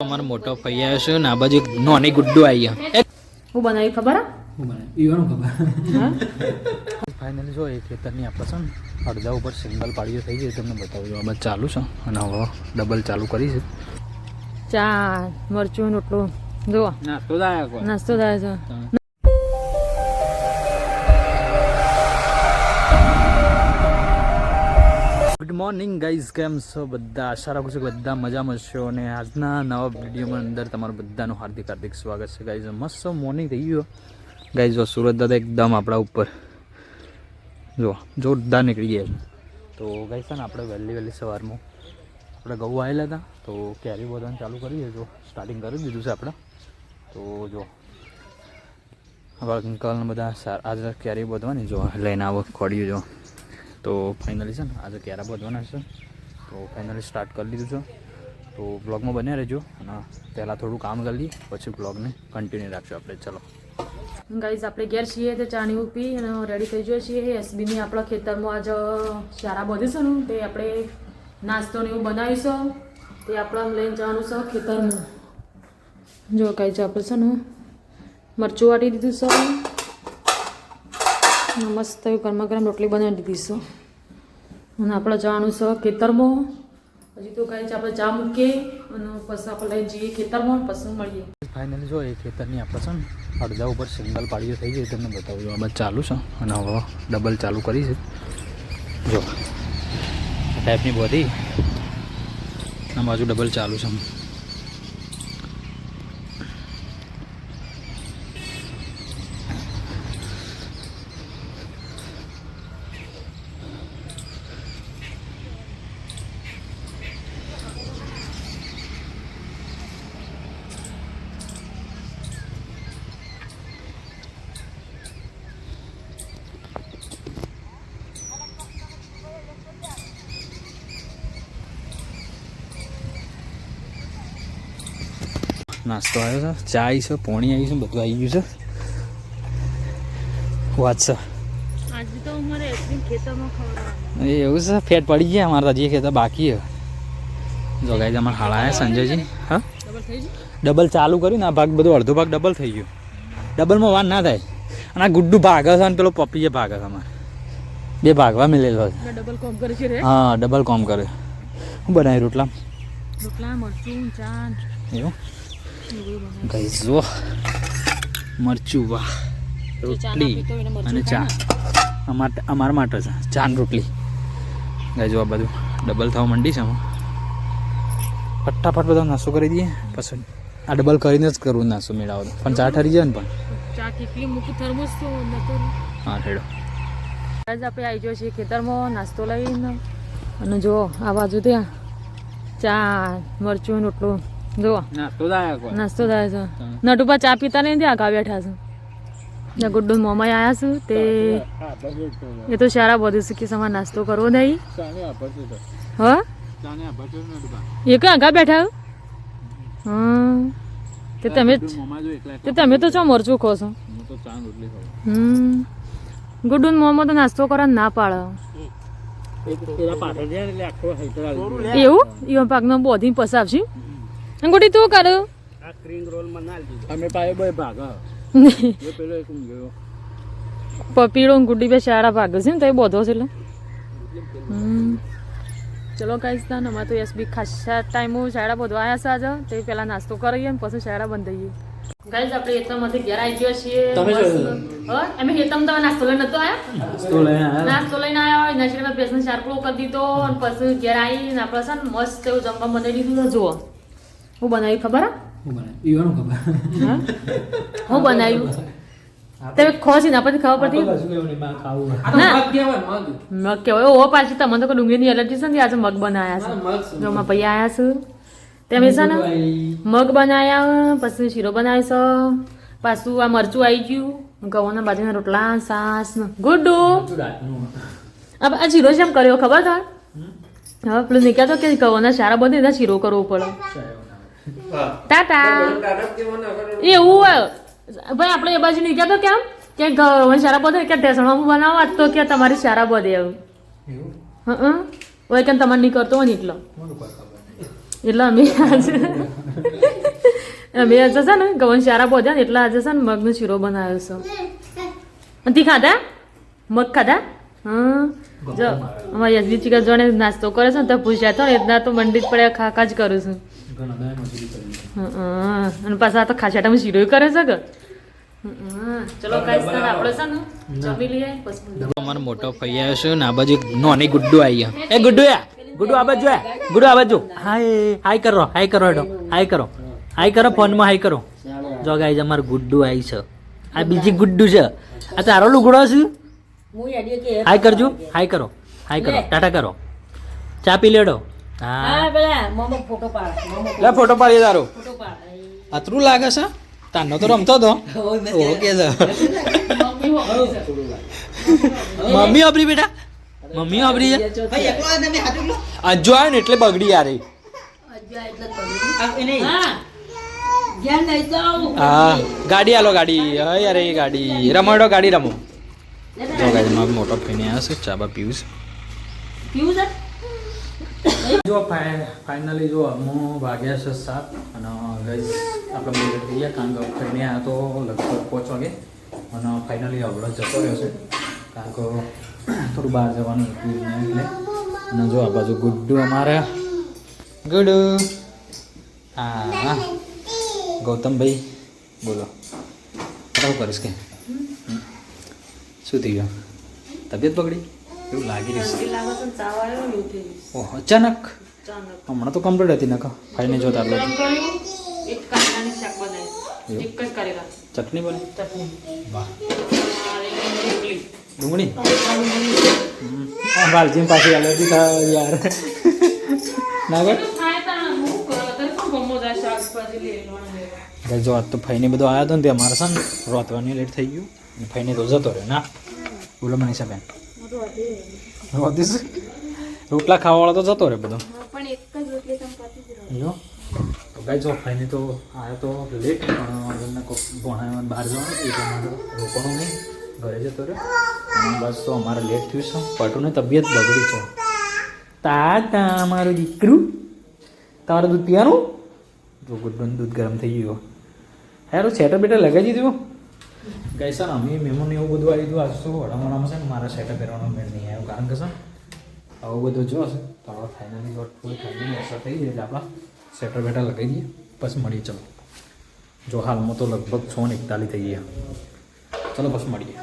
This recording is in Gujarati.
અમારો મોટો ભાઈ આવ્યો છે ને આ બાજુ એક નાની ગુડ્ડુ આવી હું બનાવી ખબર ફાઇનલી જો એ ખેતરની આપણે છે ને અડધા ઉપર સિંગલ પાડીઓ થઈ ગઈ તમને બતાવું આ બધું ચાલુ છે અને હવે ડબલ ચાલુ કરી છે. ચા મરચું રોટલું જો નાસ્તો થાય નાસ્તો થાય છે. મોર્નિંગ ગાઈઝ, કેમ છો બધા? આશા રાખું છું કે બધા મજામાં છો અને આજના નવા વિડીયોમાં અંદર તમારું બધાનું હાર્દિક હાર્દિક સ્વાગત છે ગાઈઝ. મસ્ત મોર્નિંગ થઈ ગયો ગાઈઝ, જો સુરત દાદા એકદમ આપણા ઉપર. જો, જોરદાર નીકળી ગયા તો ગાઈઝ ને આપણે વહેલી વહેલી સવારમાં આપણે ગૌ આવેલા હતા. તો કેરી બધાને ચાલુ કરીએ જો સ્ટાર્ટિંગ કરી દીધું છે આપણે. તો જો આપણા અંકલને બધા સાર આજે કેરી બધવાની જો લઈને આવો ખોડ્યું જો. તો ફાઇનલી છે ને, આજે ક્યારે બધવાના છે. તો ફાઇનલી સ્ટાર્ટ કરી લીધું છે. તો બ્લોગમાં બન્યા રહેજો અને પહેલાં થોડું કામ કરી લઈએ, પછી બ્લોગને કન્ટિન્યુ રાખજો આપણે. ચલો. ગાઈઝ, આપણે ઘેર છીએ તો ચાની પી અને રેડી થઈ જોઈએ છીએ. એસબીની આપણા ખેતરમાં આજ ચારા બધીશું ને, તે આપણે નાસ્તો ને એવું બનાવીશું. તે આપણે લઈને જવાનું છે ખેતરમાં. જો કાંઈ આપણે છે ને, મરચું વાટી દીધું છે. મસ્ત એવું ગરમા ગરમ રોટલી બનાવી દીધી છે. અને આપણે જવાનું છે ખેતરમાં. હજી તો કાંઈ આપણે ચા મૂકીએ અને પછી આપણે લઈને જઈએ ખેતરમાં, પછી મળીએ. ફાઇનલી જો, એ ખેતરની આપણે છે ને, અડધા ઉપર સિંગલ પાડીઓ થઈ ગઈ, તમને બતાવું. આ બાદ ચાલુ છે, અને હવે ડબલ ચાલુ કરી છે. જો ટાઈપની બધી આ બાજુ ડબલ ચાલુ છે. નાસ્તો આવ્યો છે ચા આવી છે પોણી આવી છે બધું આવી ગયું છે. વાત છે. એ એવું છે ફેટ પડી ગયા અમારા હજી ખેતર બાકી જો ગાઈ અમારે હાળા આવ્યા સંજયજી. હા? ડબલ ચાલુ કર્યું ને આ ભાગ બધો અડધો ભાગ ડબલ થઈ ગયો. ડબલમાં વાર ના થાય. અને આ ગુડ્ડુ ભાગે છે અને પેલો પપ્પીએ ભાગે છે અમારે. બે ભાગવા મિલેલો છે. ડબલ કોમ કરે છે હા ડબલ કોમ કરે. હું બનાવી રોટલા? રોટલા મરચું ચા એવું? ગઈ જુઓ મરચું વાહ જે રોટલી અને ચા. અમારા અમારે માટે છે ચા ને રોટલી. ગઈ જો આ બધું ડબલ થવા માંડી છે આમાં. ફટાફટ બધો નાસ્તો કરી દઈએ પછી આ ડબલ કરીને જ કરવું નાસ્તો મેળાવો પણ ચા ઠરી જાય ને પણ. ચા કેટલી મૂકી થર્મોસ તો નતો હા ઠેડો આજ આપણે આવી ગયો છીએ ખેતરમાં નાસ્તો લઈને. અને જો આ બાજુ ત્યાં ચા મરચું રોટલું જુઓ. નાસ્તો થાય છે. નટુપા ચા પીતા નહીં ત્યાં આગા બેઠા છે. ને ગુડ્ડુ મોમાઈ આવ્યા છું. તે એ તો સારા બધું શીખી સમા નાસ્તો કરવો નહીં. હ? એ કઈ આગા બેઠા હમ તે તમે તે તમે તો છો મરચું ખો છો. હમ. ગુડ્ડુ મોમો તો નાસ્તો કરવા ના પાડે. એવું? ઈવન પાકનો બોધી પસાવશે? ગુડી તું કર? અમે પાયો બે ભાગ પેલો એક પપીડો ને ગુડી બે શાળા ભાગ છે ને તો એ બોધો છે એટલે ચલો કાંઈ તાન અમારે તો એસબી ખાસા ટાઈમ શાળા બોધવા આવ્યા છે આજે. તે પેલા નાસ્તો કરીએ ને પછી શાળા બંધ થઈએ. ગાઈઝ આપણે હેતમમાંથી ઘેર આવી ગયો છીએ. તમે મસ્ત. હા? એમ હેતમ તમે નાસ્તો લઈને નતો આવ્યા નાસ્તો લઈને આવ્યા હોય નશીમાં પેસન શારપલો કરી દીધો અને પછી ઘેર આવીને આપણે છે ને મસ્ત એવું જમવા બનાવી દીધું જુઓ. હું બનાવ્યું ખબર હા? ખબર. હું? બનાવ્યું? તમે ખોસી ના પછી ખબર પડતી ના મગ કેવાય ઓ પાછી તમને તો કોઈ ડુંગળીની એલર્જી છે ને આજે મગ બનાયા છે. જો મારા ભાઈ આયા છે. તમે છે ને મગ બનાયા પછી શીરો બનાવ્યો છે. પાછું આ મરચું આવી ગયું. ઘઉંના બાજુના રોટલા સાસ ગુડ્ડુ આ આ શીરો જેમ કર્યો ખબર છે હવે પેલું નીકળ્યા તો કે ઘઉંના સારા બને એના શીરો કરવો પડે. ટાટા. એવું હોય ભાઈ આપણે એ બાજુ નીકળ્યા તો કેમ? કે સારા બધે કે ઢેસણમાં બનાવવા તો કે તમારી સારા બધે એવું? હં હોય કે તમારે નહીં કરતો હોય ને એટલો? એટલે અમે આજે અમે આજે છે ને ગવન સારા પહોંચ્યા ને એટલે આજે છે ને મગનો શીરો બનાવ્યો છે. તી ખાધા? મગ ખાધા? હા. જો અમારી યજવી ચિકા જોડે નાસ્તો કરે છે ને તો પૂછ્યા તો ને એટલા તો મંડી જ પડ્યા ખા ખા જ કરું છું. અને પાછા આ તો ખાસાટામાં શીરો કરે છે કે? ચલો સ્થાન આપણે છે ને જમી લઈએ પછી અમારો મોટો ભાઈ આવ્યો છે ને આ બાજુ નાની ગુડ્ડુ આવી. એ ગુડ્ડુ યા ગુડ્ડુ આ બાજુ આ આ બાજુ. હાય હાય કરો હાય કરો હેડો હાય કરો. હાય કરો ફોનમાં હાય કરો. જો ગાઈઝ અમારું ગુડ્ડુ આવી છે. આ બીજી ગુડ્ડુ છે. આ તારો લુગડો છે? હાય કરજો હાય કરો હાય કરો. ટાટા કરો. ચા પી લેડો. હા. લે ફોટો પાડીએ તારો. અતરું લાગે છે? તાનો તો રમતો હતો. ઓકે છે. મમ્મી વાપરી બેટા? મમ્મી વાપરી છે? અજ્જો આવ્યો ને એટલે બગડી યાર એ. હા. ગાડી આલો ગાડી. યાર એ ગાડી. રમાડો ગાડી રમો. મોટો ફઈને આવ્યો છે ચાબા પીવું છે? જો ફાઇનલી જો હું વાગ્યા છે સાત અને ગઈ આપણે બે થઈ ગયા કારણ કે ફરીને આ તો લગભગ પાંચ વાગે અને ફાઇનલી હવડો જતો રહ્યો છે. કારણ કે થોડું બહાર જવાનું હતું એટલે. અને જો આ બાજુ ગુડ્ડુ અમારે. ગુડ હા. ગૌતમભાઈ, બોલો. શું કરીશ કે? શું થઈ ગયું? તબિયત બગડી? એવું લાગી રહ્યું છે. ઓહ અચાનક? હમણાં તો કમ્પ્લીટ હતી નકા ખાઈને જોતા કરેલા ચટણી બની ડુંગળી. આ પાછી એલર્જી થાય યાર. ના જો તો ફઈને બધો આવ્યો હતો ને તે અમારા સન ને રોતવાની લેટ થઈ ગયું. ફઈને તો જતો રહ્યો. ના. બોલો મનીષા બેન રોતીશ રોટલા ખાવાવાળો તો જતો રહે બધો. જો તો ગાઈ જો ફઈને તો આવ્યો તો લેટ પણ એમને કોક ભણાવવા બહાર જવાનું એ એટલે મારે રોકવાનું નહીં ઘરે જતો રહ્યો. બસ તો અમારે લેટ થયું છે. પટુની તબિયત બગડી છે. તાતા અમારું મારું દીકરું. તમારું દૂધ પીવાનું? જો ગુડ્ડુનું દૂધ ગરમ થઈ ગયું. હેરો સેટર બેટર લગાવી દીધું. ગઈ સર અમે મેમોને એવું બધું આવી દીધું આજ તો વડામણામાં છે ને, મારા સેટર પહેરવાનો મેળ નહીં આવ્યો, કારણ કે સર આવું બધું જો છે તો આપણે ફાઇનલી જો થોડી ઠંડીની અસર થઈ જાય એટલે આપણા સેટર બેટર લગાવી દઈએ પછી મળીએ, ચલો. જો હાલમાં તો લગભગ છ ને એકતાલીસ થઈ ગયા. ચલો પછી મળીએ.